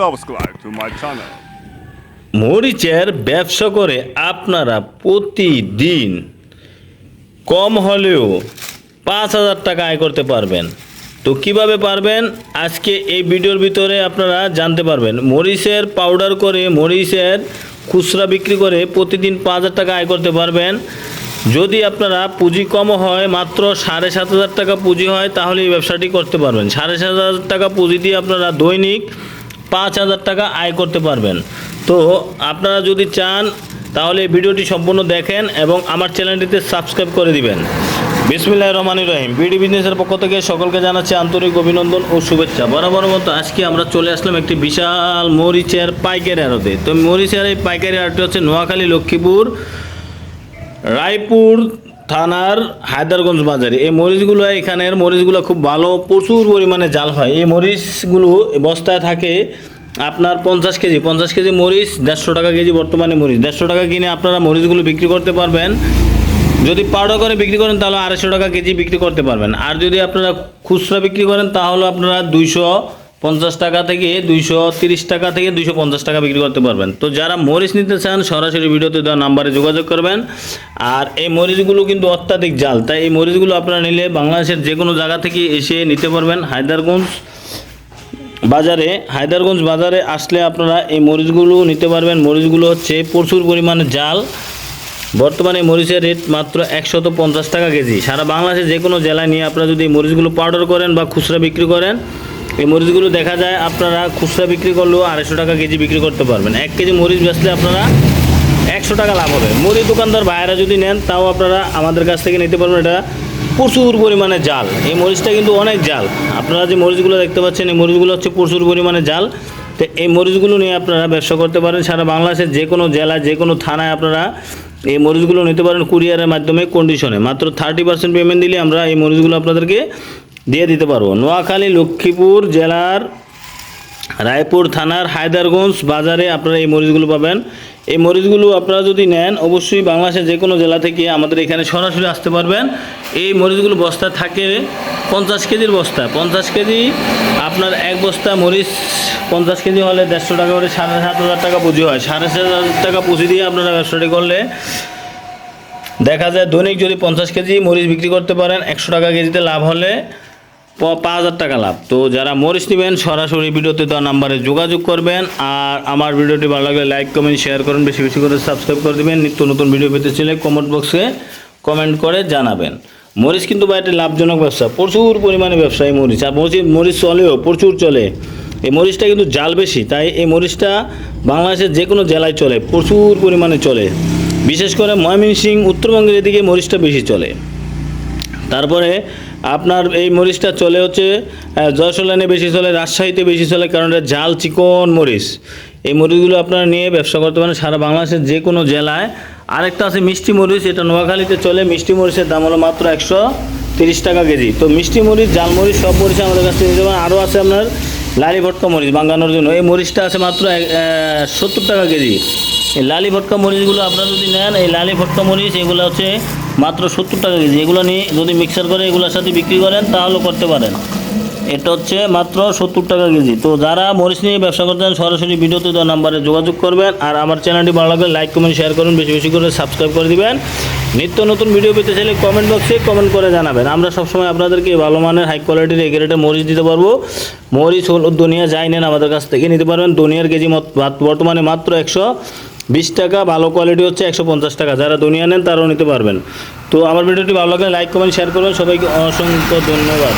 subscribe to my channel. মরিচের ব্যবসা করে আপনারা প্রতিদিন কম হলেও পাঁচ হাজার টাকা আয় করতে পারবেন। তো কীভাবে পারবেন? আজকে এই ভিডিওর ভিতরে আপনারা জানতে পারবেন। মরিচের পাউডার করে, মরিচের খুচরা বিক্রি করে প্রতিদিন পাঁচ হাজার টাকা আয় করতে পারবেন। যদি আপনারা পুঁজি কম হয়, মাত্র সাড়ে সাত হাজার টাকা পুঁজি হয়, তাহলে এই ব্যবসাটি করতে পারবেন। সাড়ে সাত হাজার টাকা পুঁজি দিয়ে আপনারা দৈনিক পাঁচ হাজার টাকা আয় করতে পারবেন। তো আপনারা যদি চান, তাহলে ভিডিওটি সম্পূর্ণ দেখেন এবং আমার চ্যানেলটিতে সাবস্ক্রাইব করে দিবেন। বিসমিল্লাহ রহমানুর রহিম। বিডি বিজনেসের পক্ষ থেকে সকলকে জানাচ্ছি আন্তরিক অভিনন্দন ও শুভেচ্ছা। বরাবর মতো আজকে আমরা চলে আসলাম একটি বিশাল মরিচের পাইকারি আড়তে তো মরিচের এই পাইকারি আড়টি হচ্ছে নোয়াখালী, লক্ষ্মীপুর, রায়পুর থানার হায়দারগঞ্জ বাজারে। এই মরিচগুলো এখানের মরিচগুলো খুব ভালো, প্রচুর পরিমাণে জাল হয়। এই মরিচগুলো বস্তায় থাকে আপনার পঞ্চাশ কেজি। পঞ্চাশ কেজি মরিচ, দেড়শো টাকা কেজি বর্তমানে মরিচ। দেড়শো টাকা কিনে আপনারা মরিচগুলো বিক্রি করতে পারবেন। যদি পাউডার করে বিক্রি করেন, তাহলে আড়াইশো টাকা কেজি বিক্রি করতে পারবেন। আর যদি আপনারা খুচরা বিক্রি করেন, তাহলে আপনারা দুইশো পঞ্চাশ টাকা থেকে দুইশো তিরিশ টাকা থেকে দুইশো পঞ্চাশ টাকা বিক্রি করতে পারবেন। তো যারা মরিচ নিতে চান, সরাসরি ভিডিওতে দেওয়া নাম্বারে যোগাযোগ করবেন। আর এই মরিচগুলো কিন্তু অত্যাধিক জাল। তাই এই মরিচগুলো আপনারা নিলে বাংলাদেশের যে কোনো জায়গা থেকে এসে নিতে পারবেন হায়দারগঞ্জ বাজারে। হায়দারগঞ্জ বাজারে আসলে আপনারা এই মরিচগুলো নিতে পারবেন। মরিচগুলো হচ্ছে প্রচুর পরিমাণে জাল। বর্তমানে মরিচের রেট মাত্র একশত পঞ্চাশ টাকা কেজি। সারা বাংলাদেশে যে কোনো জেলায় নিয়ে আপনারা যদি মরিচগুলো পাউডার করেন বা খুচরা বিক্রি করেন এই মরিচগুলো দেখা যায় আপনারা খুচরা বিক্রি করলেও আড়াইশো টাকা কেজি বিক্রি করতে পারবেন। এক কেজি মরিচ বেচলে আপনারা একশো টাকা লাভ হবে। মুড়ি দোকানদার ভাইয়েরা যদি নেন, তাও আপনারা আমাদের কাছ থেকে নিতে পারবেন। এটা প্রচুর পরিমাণে জাল। এই মরিচটা কিন্তু অনেক জাল। আপনারা যে মরিচগুলো দেখতে পাচ্ছেন, এই মরিচগুলো হচ্ছে প্রচুর পরিমাণে জাল। তো এই মরিচগুলো নিয়ে আপনারা ব্যবসা করতে পারেন। সারা বাংলাদেশের যে কোনো জেলায়, যে কোনো থানায় আপনারা এই মরিচগুলো নিতে পারেন। কুরিয়ারের মাধ্যমে কন্ডিশনে মাত্র থার্টি পার্সেন্ট পেমেন্ট দিলে আমরা এই মরিচগুলো আপনাদেরকে দিয়ে দিতে পারব। নোয়াখালী, লক্ষ্মীপুর জেলার রায়পুর থানার হায়দারগঞ্জ বাজারে আপনারা এই মরিচগুলো পাবেন। এই মরিচগুলো আপনারা যদি নেন, অবশ্যই বাংলাদেশের যে কোনো জেলা থেকে আমাদের এখানে সরাসরি আসতে পারবেন। এই মরিচগুলো বস্তা থাকে পঞ্চাশ কেজির বস্তা। পঞ্চাশ কেজি আপনার এক বস্তা মরিচ পঞ্চাশ কেজি হলে দেড়শো টাকা করে, সাড়ে সাত হাজার টাকা পুঁজি হয়। সাড়ে সাত হাজার টাকা পুঁজি দিয়ে আপনারা ব্যবসাটি করলে দেখা যায় দৈনিক যদি পঞ্চাশ কেজি মরিচ বিক্রি করতে পারেন, একশো টাকা কেজিতে লাভ হলে পাঁচ হাজার টাকা লাভ। তো যারা মরিচ নেবেন, সরাসরি ভিডিওতে দেওয়া নাম্বারে যোগাযোগ করবেন। আর আমার ভিডিওটি ভালো লাগলে লাইক, কমেন্ট, শেয়ার করুন। বেশি বেশি করে সাবস্ক্রাইব করে দেবেন। নিত্য নতুন ভিডিও পেতে চাইলে কমেন্ট বক্সে কমেন্ট করে জানাবেন। মরিচ কিন্তু বা একটা লাভজনক ব্যবসা। প্রচুর পরিমাণে ব্যবসা এই মরিচ। আর মরিচ মরিচ চলেও, প্রচুর চলে। এই মরিচটা কিন্তু জাল বেশি। তাই এই মরিচটা বাংলাদেশের যে কোনো জেলায় চলে। প্রচুর পরিমাণে চলে। বিশেষ করে ময়মনসিংহ, উত্তরবঙ্গের এদিকে মরিচটা বেশি চলে। তারপরে আপনার এই মরিচটা চলে হচ্ছে আহ, যশোলানে বেশি চলে রাজশাহীতে বেশি চলে কারণ এটা জাল চিকন মরিচ। এই মরিচগুলো আপনারা নিয়ে ব্যবসা করতে পারেন সারা বাংলাদেশের যে কোনো জেলায়। আরেকটা আছে মিষ্টি মরিচ এটা নোয়াখালীতে চলে মিষ্টি মরিচের দাম হলো মাত্র একশো তিরিশ টাকা কেজি। তো মিষ্টি মরিচ জাল মরিচ সব মরিচ আমাদের কাছ থেকে পারেন। আরও আছে আপনার লালি ভটকা মরিচ বাঙ্গানোর জন্য। এই মরিচটা আছে মাত্র সত্তর টাকা কেজি। এই লালি ভটকা মরিচগুলো আপনারা যদি নেন এই লালি ভটকা মরিচ এগুলো হচ্ছে মাত্র সত্তর টাকা কেজি। এগুলো নিয়ে যদি মিক্সার করে এগুলোর সাথে বিক্রি করেন তাহলেও করতে পারেন। এটা হচ্ছে মাত্র সত্তর টাকা কেজি। তো যারা মরিচ নিয়ে ব্যবসা করতেন সরাসরি ভিডিওতে দেওয়া নাম্বারে যোগাযোগ করবেন আর আমার চ্যানেলটি ভালো লাগলে লাইক কমেন্ট শেয়ার করুন। বেশি বেশি করে সাবস্ক্রাইব করে দিবেন। নিত্য নতুন ভিডিও পেতে চাইলে কমেন্ট বক্সে কমেন্ট করে জানাবেন। আমরা সবসময় আপনাদেরকে ভালো মানের হাই কোয়ালিটির এই রেটে মরিচ দিতে পারব। মরিচ হল দুনিয়া যাই নেন আমাদের কাছ থেকে নিতে পারবেন। দুনিয়ার কেজি বর্তমানে মাত্র একশো বিশ টাকা, ভালো কোয়ালিটি হচ্ছে একশো পঞ্চাশ টাকা। যারা দুনিয়া নেন তারাও নিতে পারবেন। তো আমার ভিডিওটি ভালো লাগলে লাইক কমেন্ট শেয়ার করবেন। সবাইকে অসংখ্য ধন্যবাদ।